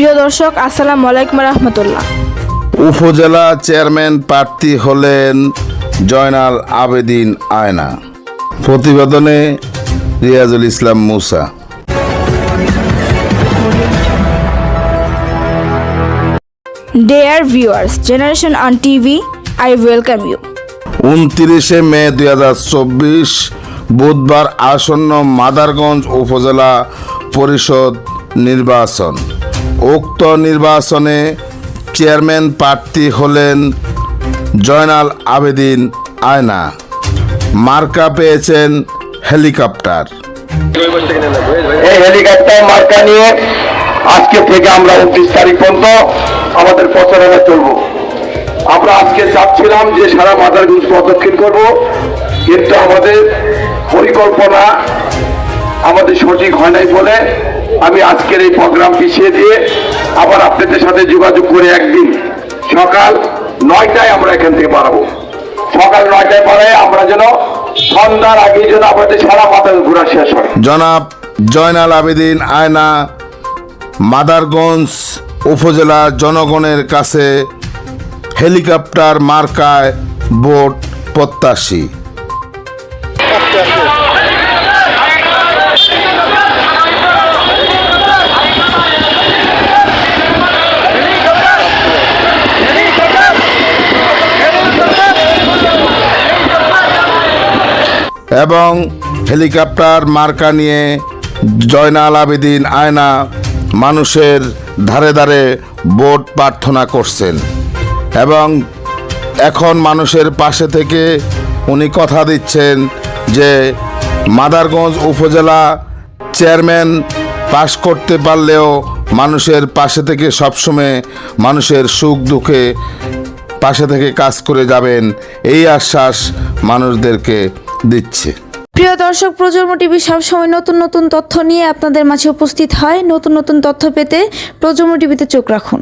প্রিয় দর্শক আসসালাম আলাইকুম রহমতুল্লাহ। উপজেলা চেয়ারম্যান প্রার্থী হলেন জয়নাল আবেদিন আয়না। প্রতিবেদনে Riazul Islam Musa. Dear viewers, Generation on TV, I welcome you. উনত্রিশে মে দুই হাজার চব্বিশ বুধবার আসন্ন মাদারগঞ্জ উপজেলা পরিষদ নির্বাচন। উক্ত নির্বাচনে চেয়ারম্যান প্রার্থী হলেন জয়নাল আবেদিন আয়না। মার্কা পেয়েছেন হেলিকপ্টার। এই হেলিকপ্টার মার্কা নিয়ে আজকে থেকে আমরা উনত্রিশ তারিখ পর্যন্ত আমাদের প্রচারণা চলবো। আমরা আজকে চাচ্ছিলাম যে সারা মাদারগঞ্জ প্রদক্ষিণ করব, কিন্তু আমাদের পরিকল্পনা আমাদের সঠিক হয় নাই বলে আমি আজকের এই প্রোগ্রাম পিছিয়ে দিয়ে আবার আপনাদের সাথে যোগাযোগ করে একদিন সকাল নয়টায় আমরা এখান থেকে বাড়াবো সকাল নয়টায় বাড়ায় আমরা যেন সন্ধ্যার আগে যেন আমাদের সারা মাদার ঘোরা শেষ হয়। জনাব জয়নাল আবেদিন আয়না মাদারগঞ্জ উপজেলা জনগণের কাছে হেলিকপ্টার মার্কায় ভোট প্রত্যাশী। এবং হেলিকপ্টার মার্কা নিয়ে জয়নাল আবেদিন আয়না মানুষের ধারে ধারে ভোট প্রার্থনা করছেন। এবং এখন মানুষের পাশে থেকে উনি কথা দিচ্ছেন যে মাদারগঞ্জ উপজেলা চেয়ারম্যান পাশ করতে পারলেও মানুষের পাশে থেকে সবসময় মানুষের সুখ দুঃখে পাশে থেকে কাজ করে যাবেন। এই আশ্বাস মানুষদেরকে দিচ্ছে। প্রিয় দর্শক, প্রজন্ম টিভি সবসময় নতুন নতুন তথ্য নিয়ে আপনাদের মাঝে উপস্থিত হয়। নতুন নতুন তথ্য পেতে প্রজন্ম টিভিতে চোখ রাখুন।